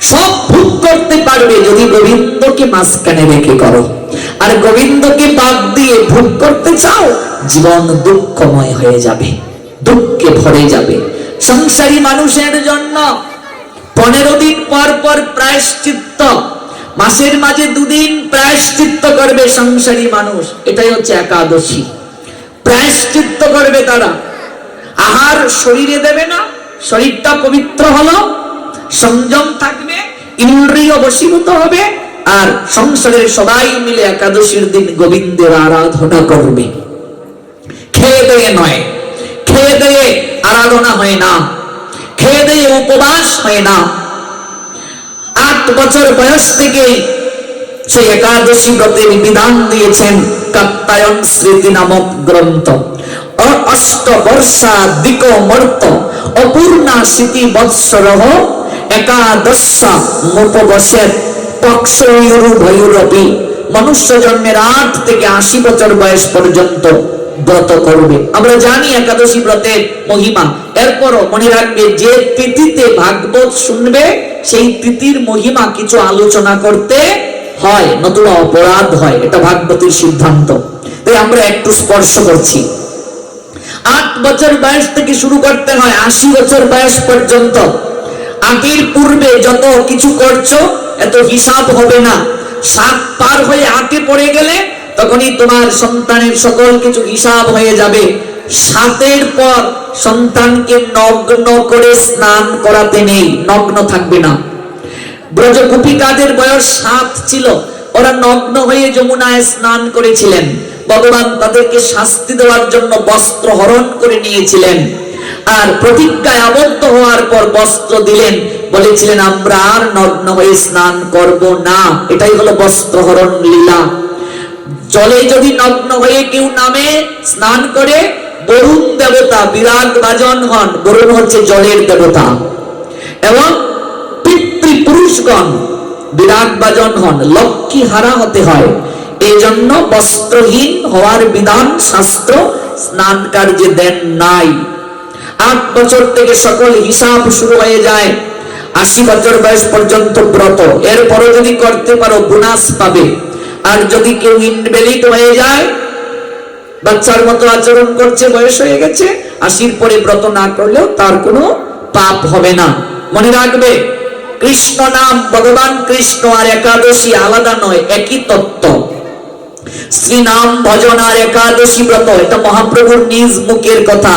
সব ভোগ করতে পারবে যদি গোবিন্দকে মাঝখানে রেখে করো। আর গোবিন্দকে বাদ দিয়ে ভোগ করতে চাও, জীবন দুঃখময় হয়ে যাবে, দুঃখে ভরে যাবে। সংসারী মানুষের জন্য পনেরো দিন পর পর প্রায়শ্চিত্ত, মাসের মাঝে দুদিন প্রায়শ্চিত্ত করবে সংসারী মানুষ, এটাই হচ্ছে একাদশী। প্রায়শ্চিত্ত করবে তারা। আহার শরীরে দেবে না, শরীরটা পবিত্র হলো সংযম থাকবে, ইন্দ্রিয় বশীভূত হবে, আর সংসারের সবাই মিলে একাদশীর দিন গোবিন্দের আরাধনা করবে। খেয়ে দিয়ে নয়, খেয়ে দিয়ে আরাধনা হয় না, খেয়ে দিয়ে উপবাস হয় না। আট বছর বয়স থেকে সেই একাদশী ব্রতের বিধান দিয়েছেন কাত্তায়ন স্মৃতি নামক গ্রন্থ। অষ্ট বর্ষা দিক মর্ত, অপূর্ণা স্মৃতি বৎসরহ একাদশা মুপবসের পক্ষয়ুরু ভয়ুরপি মনুষ্য জন্মের আট থেকে আশি বছর বয়স পর্যন্ত ব্রত করবে। আমরা জানি একাদশী ব্রতের মহিমা। এরপরও মনে রাখবে, যে তিথিতে ভাগবত শুনবে, সেই তিথির মহিমা কিছু আলোচনা করতে হয়, নতুবা অপরাধ হয়। এটা ভাগবতের সিদ্ধান্ত। তাই আমরা একটু স্পর্শ করছি। আট বছর বয়স থেকে শুরু করতে হয়, আশি বছর বয়স পর্যন্ত। আটের পূর্বে যত কিছু করছ, এত হিসাব হবে না। সাত পার হয়ে আটে পড়ে গেলে তখনই তোমার সন্তানের সকল কিছু হিসাব হয়ে যাবে। সাতের পর সন্তানকে নগ্ন করে স্নান করাতে নেই, নগ্ন থাকবে না। ব্রজকুপিকাদের বয়স সাত ছিল, ওরা নগ্ন হয়ে যমুনায় স্নান করেছিলেন। ভগবান তাদেরকে শাস্তি দেওয়ার জন্য বস্ত্র হরণ করে নিয়েছিলেন। আর প্রতিজ্ঞায় আবদ্ধ হওয়ার পর বস্ত্র দিলেন। বলেছিলেন, আমরা আর নগ্ন হয়ে স্নান করব না। এটাই হলো বস্ত্র হরণ লীলা। জলে যদি নগ্ন হয়ে কেউ নামে, স্নান করে, বরুণ দেবতা বিরাট বাজন হন। বরুণ হচ্ছে জলের দেবতা। এবং পিতৃপুরুষগণ বিরাট বাজন হন। লক্ষ্মী হারা হতে হয়। এই জন্য বস্ত্রহীন হওয়ার বিধান শাস্ত্র স্নান কার্যে দেন নাই। আট বছর থেকে সকল হিসাব শুরু হয়ে যায়। আশি বছর বয়স পর্যন্ত ব্রত। এরপরও যদি করতে পারো, বোনাস পাবে। আর যদি কেউ ইনভ্যালিড হয়ে যায়, বাচ্চার মতো আচরণ করছে, বয়স হয়ে গেছে, আশির পরে ব্রত না করলেও তার কোনো পাপ হবে না। মনে রাখবে, কৃষ্ণ নাম ভগবান কৃষ্ণ আর একাদশী আলাদা নয়, একই তত্ত্ব। শ্রী নাম ভজন আর একাদশী ব্রত, এটা মহাপ্রভুর নিজ মুখের কথা।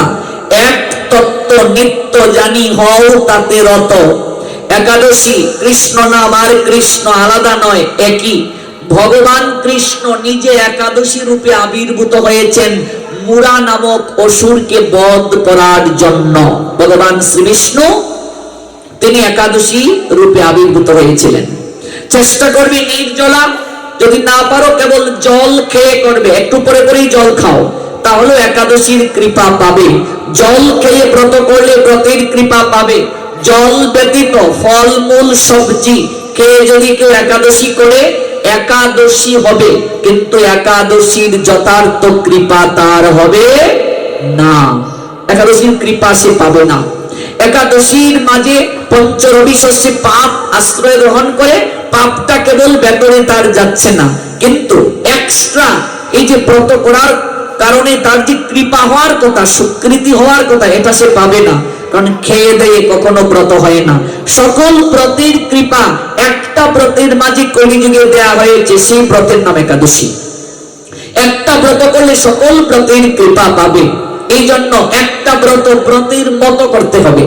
এক তত্ত্ব নিত্য জানি হও তাতে রত। একাদশী, কৃষ্ণ নাম আর কৃষ্ণ আলাদা নয়, একই। ভগবান কৃষ্ণ নিজে একাদশী রূপে আবির্ভূত হয়েছেন মুরা নামক অসুরকে বধ করার জন্য। ভগবান শ্রী বিষ্ণু তিনি একাদশী রূপে আবির্ভূত হয়েছিলেন। চেষ্টা করবে নির্জলা যদি না পারো, কেবল জল খেয়ে করবে। একটু পরে পরেই জল খাও। তাহলে একাদশীর কৃপা পাবে। জল খেয়ে ব্রত করলে ব্রতের কৃপা পাবে। জল ব্যতীত ফলমূল সবজি খেয়ে যদি কেউ একাদশী করে, একাদশী হবে। কিন্তু একাদশীর যথার্থ কৃপা তার হবে না। একাদশীর কৃপা সে পাবে না। একাদশীর মাঝে পঞ্চরবি শস্যে পাপ আশ্রয় গ্রহণ করে পাপটা কেবল ভেতরে তার যাচ্ছে না। কিন্তু এক্সট্রা এই যে ব্রত করার কারণে তার যে কৃপা হওয়ার কথা স্বীকৃতি হওয়ার কথা, এটা সে পাবে না। কারণ খেয়ে দেয়ে কখনো ব্রত হয় না। সকল ব্রতের কৃপা একটা ব্রতের মাঝে কলিযুগে দেয়া হয়েছে, সেই ব্রতের নাম একাদশী। একটা ব্রত করলে সকল ব্রতের কৃপা পাবে। এই জন্য একটা ব্রত ব্রতের মতো করতে হবে।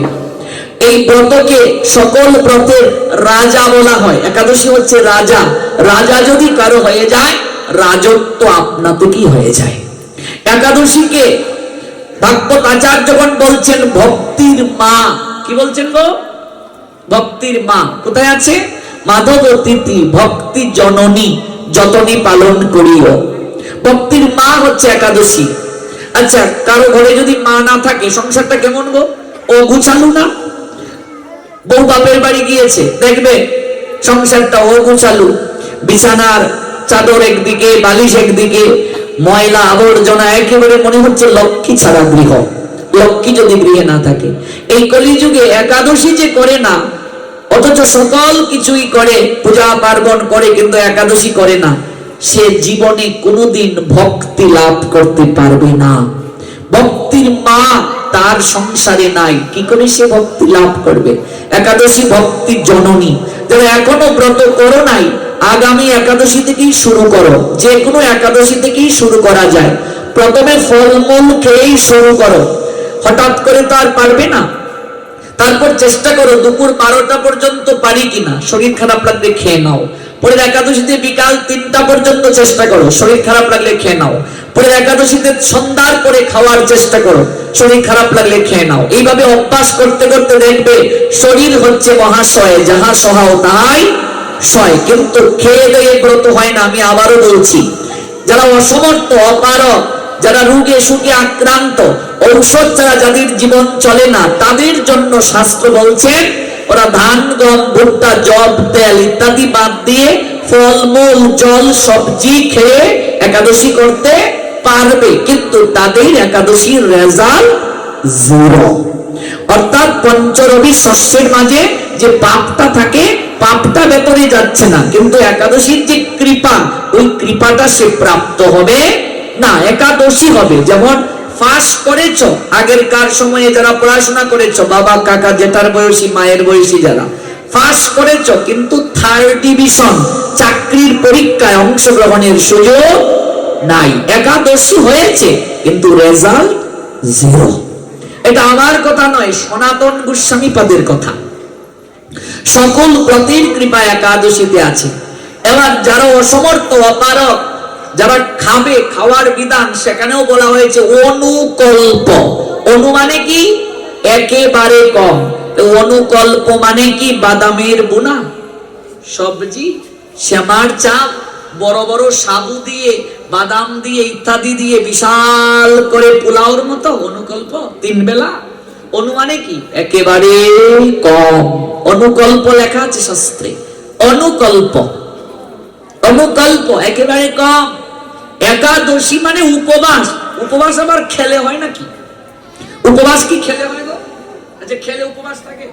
এই ব্রতকে সকল ব্রতের রাজা বলা হয়। একাদশী হচ্ছে রাজা। রাজা যদি কারও হয়ে যায়, রাজত্ব আপনাতেই হয়ে যায়। একাদশীকে ভাগবত আচার্য যখন বলছেন ভক্তির মা। কি বলছেন গো? ভক্তির মা। কোথায় আছে? মাধব অতিথি, ভক্তি জননী, যতনী পালন করিও। ভক্তির মা হচ্ছে একাদশী। আচ্ছা কারও ঘরে যদি মা না থাকে, সংসারটা কেমন গো? ও গুছালু না? বউ বাপের বাড়ি গিয়েছে, দেখবে সংসারটা ও গুছালু বিছানার চাদর একদিকে, বালিশ একদিকে, ময়লা আবর্জনা, একেবারে মনে হচ্ছে লক্ষ্মী ছাড়া গৃহ। লক্ষ্মী যদি গৃহে না থাকে। এই কলিযুগে একাদশী যে করে না, অথচ সকল কিছুই করে, পূজা পার্বণ করে, কিন্তু একাদশী করে না। সে জীবনে কোনোদিন ভক্তি লাভ করতে পারবে না। ভক্তির মা তার সংসারে নাই। কি করে সে ভক্তি লাভ করবে? একাদশী ভক্তি জননী। যারা এখনও ব্রত করো নাই। আগামী একাদশী থেকেই শুরু করো। যে কোনো একাদশী থেকেই শুরু করা যায়। প্রথমে ফলমূল খেয়েই শুরু করো। হঠাৎ করে তো আর পারবে না। তারপর চেষ্টা করো দুপুর বারোটা পর্যন্ত পারি কিনা। শরীর খারাপ লাগলে খেয়ে নাও। পরের একাদশীতে বিকাল তিনটা পর্যন্ত চেষ্টা করো। শরীর খারাপ লাগলে খেয়ে নাও। পরের একাদশীতে সন্ধ্যার পরে খাওয়ার চেষ্টা করো। শরীর খারাপ লাগলে খেয়ে নাও। এইভাবে অভ্যাস করতে করতে দেখবে শরীর হচ্ছে মহাশয়, যাহা সহাও তাহাই সয়। কিন্তু খেয়ে দিয়ে ব্রত হয় না, আমি আবারও বলছি, যারা অসমর্থ অপারক যারা রোগে সুখে আক্রান্ত, ঔষধ ছাড়া যাদের জীবন চলে না, তাদের জন্য শাস্ত্র বলছেন, ওরা ধান, গম, ভুট্টা জব তেল ইত্যাদি বাদ দিয়ে ফলমূল, জল, সবজি খেয়ে একাদশী করতে পারবে, কিন্তু তাদের একাদশীর রেজাল্ট জিরো। অর্থাৎ পঞ্চরবি শস্যের মাঝে যে পাপটা থাকে, পাপটা ভেতরে যাচ্ছে না। কিন্তু একাদশীর যে কৃপা, ওই কৃপাটা সে প্রাপ্ত হবে না, একাদশী হবে। যেমন ফাঁস করেছ আগের কার সময়ে যারা পড়াশোনা করেছ, বাবা, কাকা, জেঠার বয়সী, মায়ের বয়সী যারা, ফাঁস করেছ, কিন্তু থার্ড ডিভিশন চাকরির পরীক্ষায় অংশগ্রহণের সুযোগ নাই। একাদশী হয়েছে, কিন্তু রেজাল্ট জিরো এটা আমার কথা নয়, সনাতন গোস্বামী পাদের কথা। সকল ব্রতের কৃপা একাদশীতে আছে। এবার যারা অসমর্থ অপারক যারা খাবে, খাওয়ার বিধান, সেখানেও বলা হয়েছে অনুকল্প। অনু মানে কি? একেবারে কম। অনুকল্প মানে কি? বাদামের বোনা। সবজি, শ্যামার চাপ বড় বড় সাবু দিয়ে বাদাম দিয়ে, ইত্যাদি দিয়ে বিশাল করে পোলাওর মতো অনুকল্প তিন বেলা? অনু মানে কি? একেবারে কম। অনুকল্প লেখা আছে শাস্ত্রে। অনুকল্প। অনুকল্প, একেবারে কম। একাদশী মানে উপবাস। উপবাস আবার খেলে হয় নাকি? উপবাস কি খেলে হয় গো? আচ্ছা খেলে উপবাস থাকে?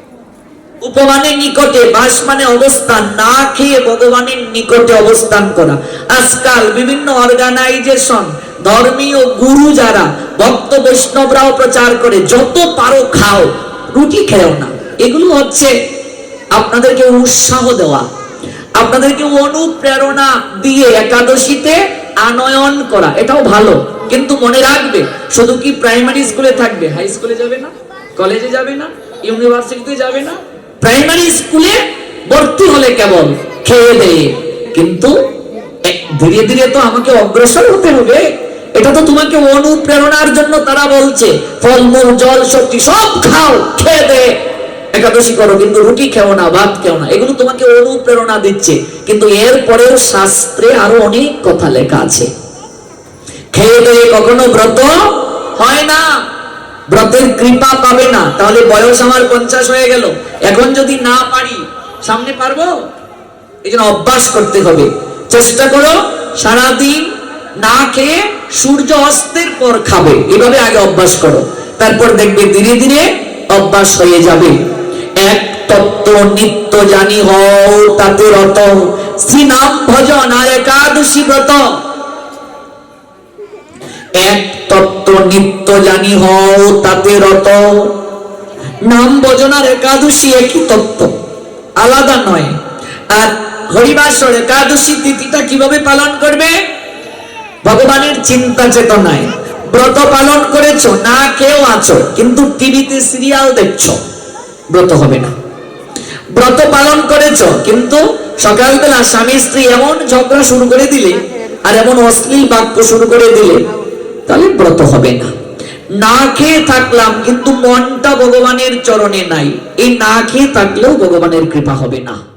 উপমানের নিকটে বাস মানে অবস্থান, না খেয়ে ভগবানের নিকটে অবস্থান করা। আজকাল বিভিন্ন অর্গানাইজেশন ধর্মীয় গুরু যারা ভক্ত বৈষ্ণবরাও প্রচার করে, যত পারো খাও, রুটি খেও না। এগুলো হচ্ছে আপনাদেরকে উৎসাহ দেওয়া। আপনাদেরকে অনুপ্রেরণা দিয়ে একাদশীতে আনয়ন করা, এটাও ভালো। কিন্তু মনে রাখবে, শুধু কি প্রাইমারি স্কুলে থাকবে? হাই স্কুলে যাবে না? কলেজে যাবে না? ইউনিভার্সিটিতে যাবে না? প্রাইমারি স্কুলে ভর্তি হলে কেবল খেয়ে দেয়ে। কিন্তু ধীরে ধীরে তো আমাকে অগ্রসর হতে হবে। এটা তো তোমাকে অনুপ্রেরণার জন্য তারা বলছে, ফলমূল, জল, সবজি, সব খাও, খেয়ে দে একাদশী করো, কিন্তু রুটি খেও না, ভাত খেও না। এগুলো তোমাকে অনুপ্রেরণা দিচ্ছে। কিন্তু এর পরেও শাস্ত্রে আরও অনেক কথা লেখা আছে। খেয়ে দিয়ে কখনো ব্রত হয় না। ব্রতের কৃপা পাবে না, তাহলে বয়স আমার পঞ্চাশ হয়ে গেল। এখন যদি না পারি, সামনে পারব? এই জন্য অভ্যাস করতে হবে। চেষ্টা করো, সারাদিন না খেয়ে সূর্য অস্তের পর খাবে। এভাবে আগে অভ্যাস করো। তারপর দেখবে ধীরে ধীরে অভ্যাস হয়ে যাবে। এক তত্ত্ব নিত্য জানি হও তাতে রত। শ্রী নাম ভজন আর একাদশী ব্রত। এক তত্ত্ব নিত্য জানি হও তাতে রত। নাম ভজনার একাদশী একই তত্ত্ব, আলাদা নয়। আর হরিবাসর একাদশী তিথিটা কীভাবে পালন করবে? ভগবানের চিন্তা চেতনায়। ব্রত পালন করেছ, না কেউ আছো, কিন্তু টিভিতে সিরিয়াল দেখছ, ব্রত হবে না। ব্রত পালন করেছ, কিন্তু সকালবেলা স্বামী স্ত্রী এমন ঝগড়া শুরু করে দিলে, আর এমন অশ্লীল বাক্য শুরু করে দিলে তাহলে ব্রত হবে না। না খেয়ে থাকলাম, কিন্তু মনটা ভগবানের চরণে নাই। এই না খেয়ে থাকলেও ভগবানের কৃপা হবে না।